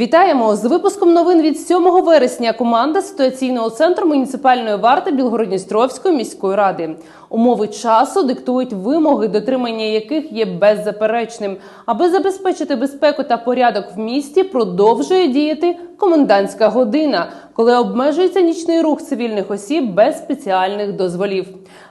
Вітаємо з випуском новин від 7 вересня. Команда ситуаційного центру муніципальної варти Білгородністровської міської ради. Умови часу диктують вимоги, дотримання яких є беззаперечним. Аби забезпечити безпеку та порядок в місті, продовжує діяти комендантська година, коли обмежується нічний рух цивільних осіб без спеціальних дозволів.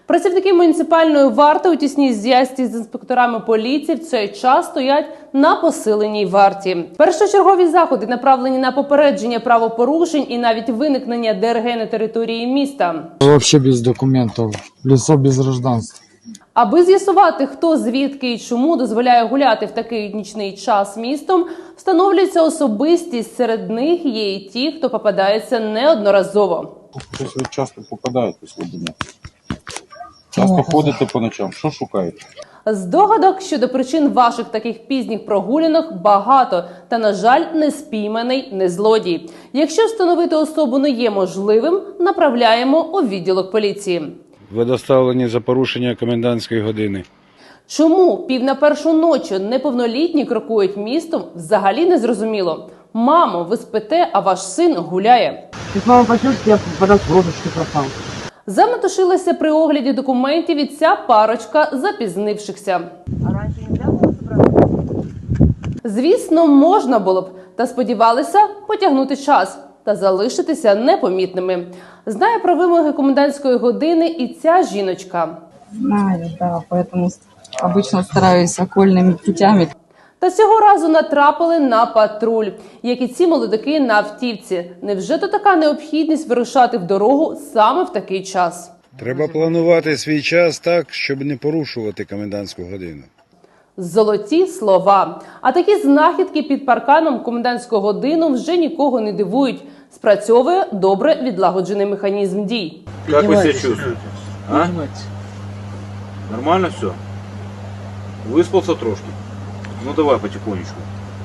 Працівники муніципальної варти у тісній зв'язці з інспекторами поліції в цей час стоять на посиленій варті. Першочергові заходи направлені на попередження правопорушень і навіть виникнення ДРГ на території міста. Вообще без документов. Лицо без гражданства. Аби з'ясувати, хто звідки і чому дозволяє гуляти в такий нічний час містом, встановлюється особистість. Серед них є і ті, хто попадається неодноразово. Щось ви часто попадаєте сюди. Часто ходите по ночам. Що шукаєте? Здогадок щодо причин ваших таких пізніх прогулянок багато, та на жаль, не спійманий не злодій. Якщо встановити особу не є можливим, направляємо у відділок поліції. Ви доставлені за порушення комендантської години. Чому пів на першу ночі неповнолітні крокують містом, взагалі не зрозуміло. Мамо, ви спите, а ваш син гуляє. Ты мама почувствуешь, я попадаю в розочку пропал. Заметушилася при огляді документів і ця парочка запізнившихся. А? Звісно, можна було б, та сподівалися потягнути час та залишитися непомітними. Знає про вимоги комендантської години і ця жіночка. Знаю, да, поэтому с- обычно стараюсь окольными путями. Та цього разу натрапили на патруль, як і ці молодики на автівці. Невже то така необхідність вирушати в дорогу саме в такий час? Треба планувати свій час так, щоб не порушувати комендантську годину. Золоті слова. А такі знахідки під парканом комендантську годину вже нікого не дивують. Спрацьовує добре відлагоджений механізм дій. Як ви себе чувствуєте? А? Нормально все? Виспався трошки? Ну давай потихонечку.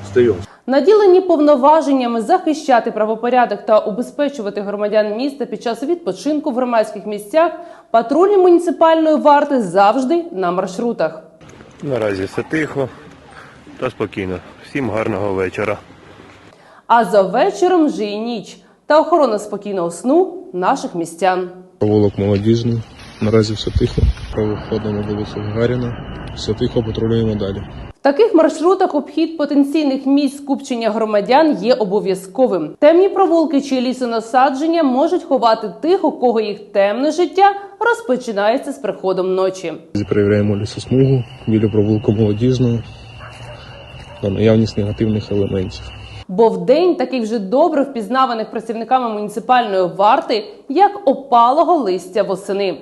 Встаємо. Наділені повноваженнями захищати правопорядок та убезпечувати громадян міста під час відпочинку в громадських місцях, патрулі муніципальної варти завжди на маршрутах. Наразі все тихо та спокійно. Всім гарного вечора. А за вечором вже і ніч та охорона спокійного сну наших містян. Провулок молодіжний. Наразі все тихо. Виходимо на вулицю Гагаріна. Все тихо, патрулюємо далі. В таких маршрутах обхід потенційних місць скупчення громадян є обов'язковим. Темні провулки чи лісонасадження можуть ховати тих, у кого їх темне життя розпочинається з приходом ночі. Перевіряємо лісосмугу біля провулку молодіжного на наявність негативних елементів. Бо вдень таких вже добре впізнаваних працівниками муніципальної варти, як опалого листя восени.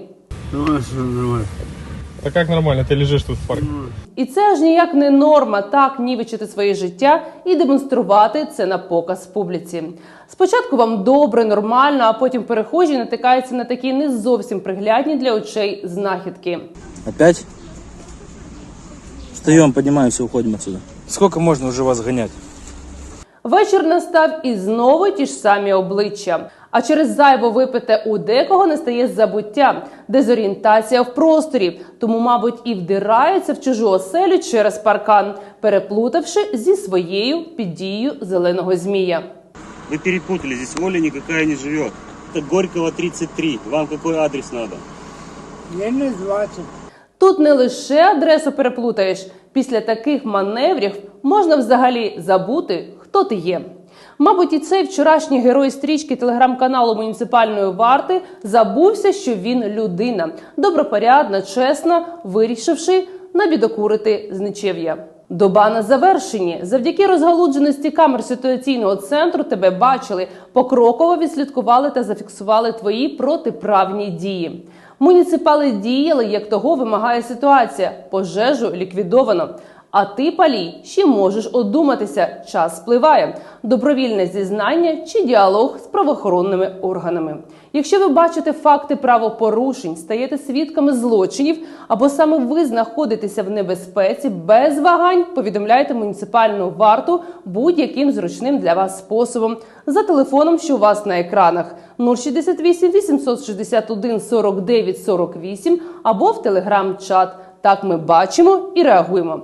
А як нормально? Ти лежиш тут в парку? І це аж ніяк не норма так нівечити своє життя і демонструвати це на показ публіці. Спочатку вам добре, нормально, а потім перехожі натикаються на такі не зовсім приглядні для очей знахідки. Опять? Встаем, поднимаемся, уходим отсюда. Сколько можно уже вас гонять? Вечір настав і знову ті ж самі обличчя. А через зайво випите у декого настає забуття, дезорієнтація в просторі, тому, мабуть, і вдираються в чужу оселю через паркан, переплутавши зі своєю під дією зеленого змія. Вы перепутали, здесь Оля никакая не живет. Это Горького 33. Вам какой адрес надо? Тут не лише адресу переплутаєш. Після таких маневрів можна взагалі забути, хто ти є. Мабуть, і цей вчорашній герой стрічки телеграм-каналу муніципальної варти забувся, що він людина, добропорядна, чесна, вирішивши набідокурити з нечев'я. Доба на завершенні. Завдяки розгалудженості камер ситуаційного центру тебе бачили, покроково відслідкували та зафіксували твої протиправні дії. Муніципали діяли, як того вимагає ситуація. Пожежу ліквідовано. А ти, палій, ще можеш одуматися. Час спливає. Добровільне зізнання чи діалог з правоохоронними органами. Якщо ви бачите факти правопорушень, стаєте свідками злочинів або саме ви знаходитеся в небезпеці, без вагань повідомляйте муніципальну варту будь-яким зручним для вас способом за телефоном, що у вас на екранах 068 861 49 48 або в телеграм-чат. Так ми бачимо і реагуємо.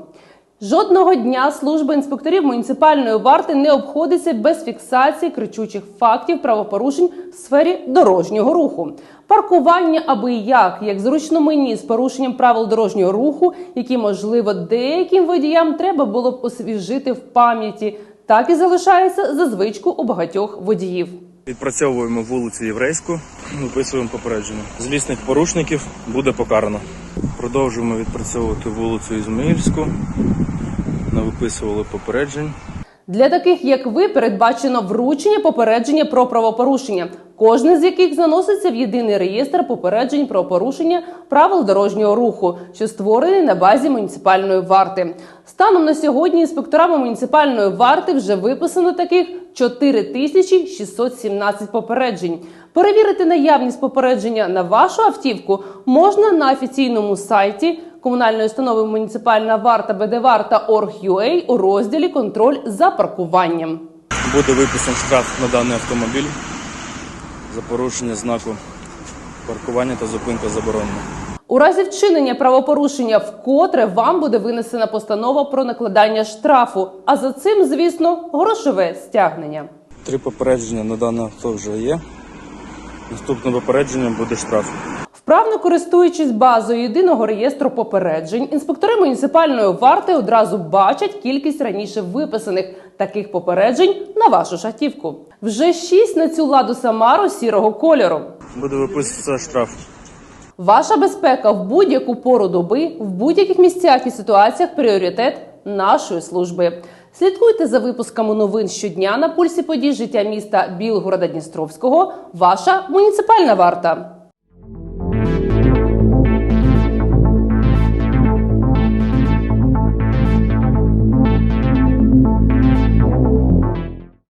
Жодного дня служба інспекторів муніципальної варти не обходиться без фіксації кричучих фактів правопорушень в сфері дорожнього руху. Паркування аби як, як зручно мені з порушенням правил дорожнього руху, які можливо деяким водіям треба було б освіжити в пам'яті, так і залишається за звичку у багатьох водіїв. Відпрацьовуємо вулицю Єврейську, виписуємо попередження. Злісних порушників буде покарано. Продовжуємо відпрацьовувати вулицю Ізмаїльську. Навиписували попереджень. Для таких, як ви, передбачено вручення попередження про правопорушення, кожне з яких заноситься в єдиний реєстр попереджень про порушення правил дорожнього руху, що створений на базі муніципальної варти. Станом на сьогодні інспекторами муніципальної варти вже виписано таких 4617 попереджень. Перевірити наявність попередження на вашу автівку можна на офіційному сайті комунальної установи муніципальна варта БДВарта.org.ua у розділі Контроль за паркуванням. Буде виписан штраф на даний автомобіль за порушення знаку паркування та зупинка заборонена. У разі вчинення правопорушення вкотре вам буде винесена постанова про накладання штрафу. А за цим, звісно, грошове стягнення. Три попередження на дане авто вже є. Наступним попередженням буде штраф. Вправно користуючись базою єдиного реєстру попереджень, інспектори муніципальної варти одразу бачать кількість раніше виписаних таких попереджень на вашу шатівку. Вже шість на цю ладу Самару сірого кольору. Буде виписуватися штраф. Ваша безпека в будь-яку пору доби, в будь-яких місцях і ситуаціях пріоритет нашої служби. Слідкуйте за випусками новин щодня на пульсі подій життя міста Білгорода Дністровського. Ваша муніципальна варта.